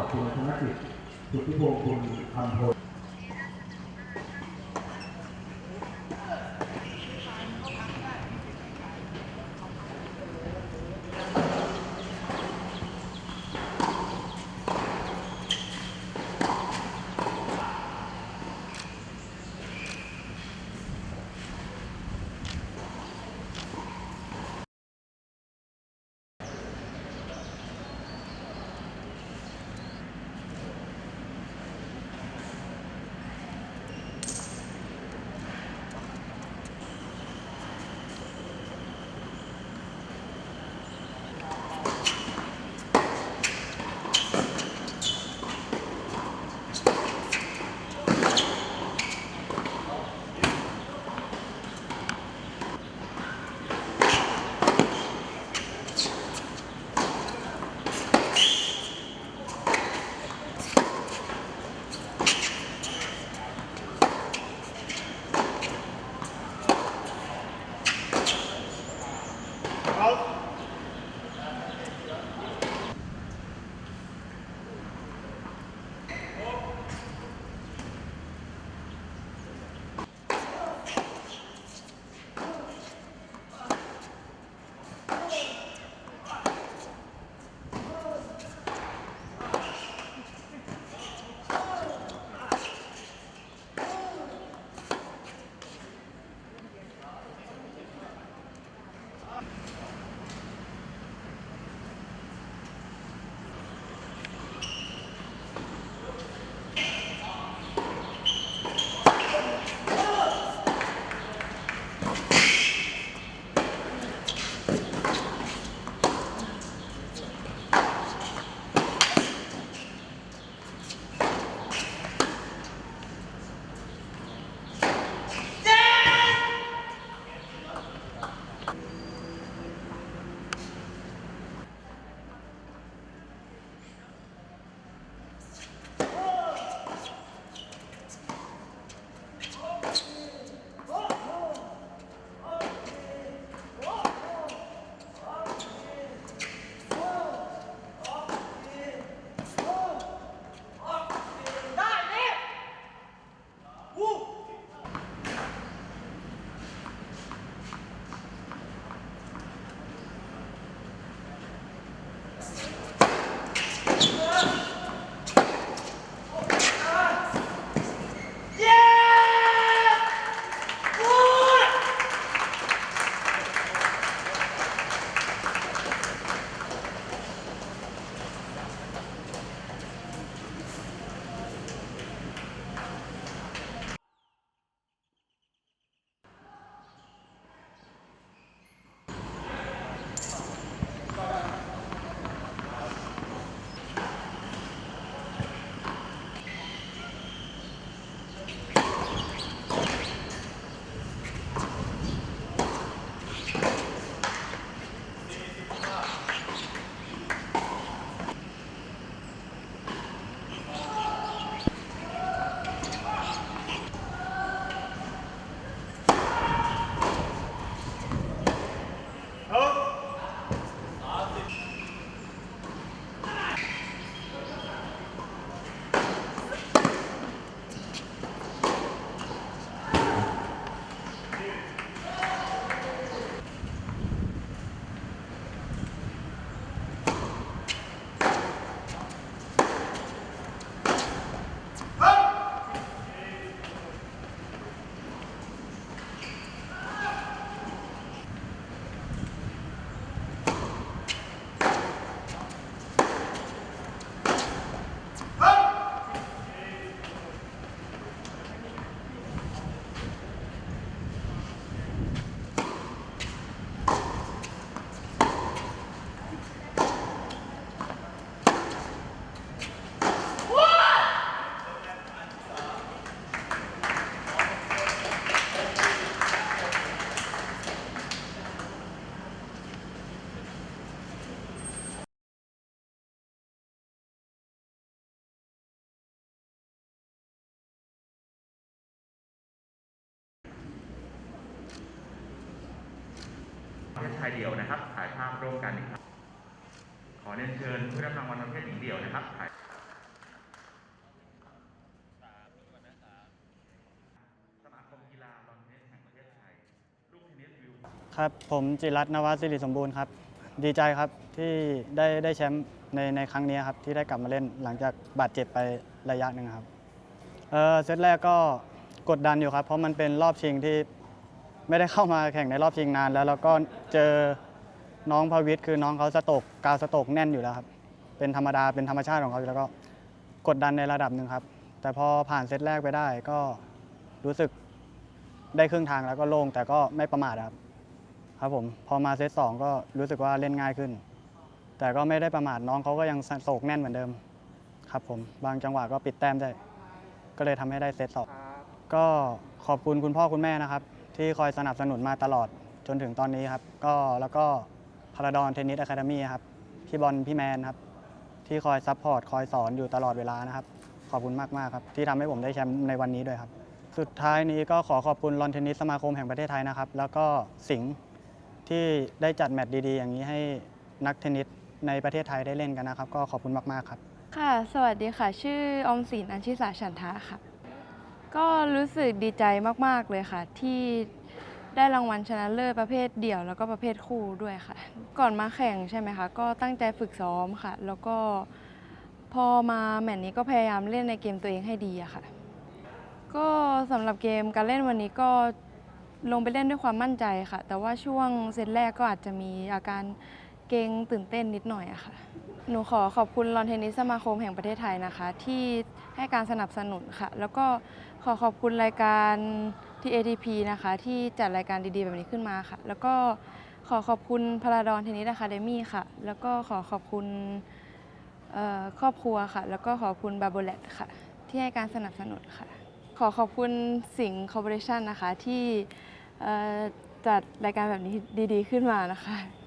อบคุณธนกิจสุทธิพงศ์คุณพันพล ประเทศชายเดี่ยวนะครับถ่ายภาพร่วมกันครับขอเรียนเชิญผู้รับรางวัลประเภทหญิงเดี่ยวนะครับถ่ายสมาคมกีฬาลอนนนิแห่งประเทศไทยลูกเทนนิสวิวครับ ผมจิรัตน์นวสิริสมบูรณ์ครับ ดีใจครับที่ได้ได้แชมป์ในในครั้งนี้ครับที่ได้กลับมาเล่นหลังจากบาดเจ็บไประยะหนึ่งครับเซตแรกก็กดดันอยู่ครับ เพราะมันเป็นรอบชิงที่ ไม่ได้เข้ามาแข่งในรอบชิงนาน แล้วแล้วก็เจอน้องพวิทย์คือน้องเขาสโตกกาวสโตกแน่นอยู่แล้วครับ เป็นธรรมดาเป็นธรรมชาติของเขาอยู่แล้วก็กดดันในระดับหนึ่งครับ แต่พอผ่านเซตแรกไปได้ก็รู้สึกได้ครึ่งทางแล้วก็โล่งแต่ก็ไม่ประมาทครับ ครับผมพอมาเซตสองก็รู้สึกว่าเล่นง่ายขึ้น แต่ก็ไม่ได้ประมาทน้องเขาก็ยังโศกแน่นเหมือนเดิม ครับผมบางจังหวะก็ปิดแต้มได้ ก็เลยทำให้ได้เซตสองก็ขอบคุณคุณพ่อคุณแม่นะครับ ที่คอยสนับสนุนมาตลอดจนถึงตอนนี้ครับ ก็แล้วก็พาราดอนเทนนิสอะคาเดมี่ครับ พี่บอลพี่แมนครับ ที่คอยซัพพอร์ตคอยสอนอยู่ตลอดเวลานะครับ ขอบคุณมากๆครับ ที่ทำให้ผมได้แชมป์ในวันนี้ด้วยครับ สุดท้ายนี้ก็ขอขอบคุณลอนเทนนิสสมาคมแห่งประเทศไทยนะครับ แล้วก็สิงห์ที่ได้จัดแมตช์ดีๆ อย่างนี้ให้นักเทนนิสในประเทศไทยได้เล่นกันนะครับ ก็ขอบคุณมาก ๆ ครับ ค่ะ สวัสดีค่ะ ชื่ออมสินอัญชิสาฉันทะค่ะ ก็รู้สึกดีใจมาก ๆ เลยค่ะ ที่ได้รางวัลชนะเลิศประเภทเดี่ยว แล้วก็ประเภทคู่ด้วยค่ะ ก่อนมาแข่งใช่ไหมคะ ก็ตั้งใจฝึกซ้อมค่ะ แล้วก็พอมาแมตช์นี้ก็พยายามเล่นในเกมตัวเองให้ดีอะค่ะ ก็สำหรับเกมการเล่นวันนี้ก็ลงไปเล่นด้วยความมั่นใจค่ะ แต่ว่าช่วงเซตแรกก็อาจจะมีอาการเกรงตื่นเต้นนิดหน่อยอะค่ะ หนูขอขอบคุณลอนเทนนิสสมาคมแห่งประเทศไทยนะคะ ที่ให้การสนับสนุนค่ะ แล้วก็ขอขอบคุณรายการ TATP นะคะ ที่จัดรายการดีๆ แบบนี้ขึ้นมาค่ะ แล้วก็ขอขอบคุณพาราดอนเทนนิสอะคาเดมี่ค่ะ แล้วก็ขอขอบคุณครอบครัวค่ะ แล้วก็ขอบคุณบาโบเลตค่ะ ที่ให้การสนับสนุนค่ะ ขอขอบคุณสิงห์คอร์ปอเรชันนะคะที่จัดรายการแบบนี้ดีๆ ขึ้นมานะคะ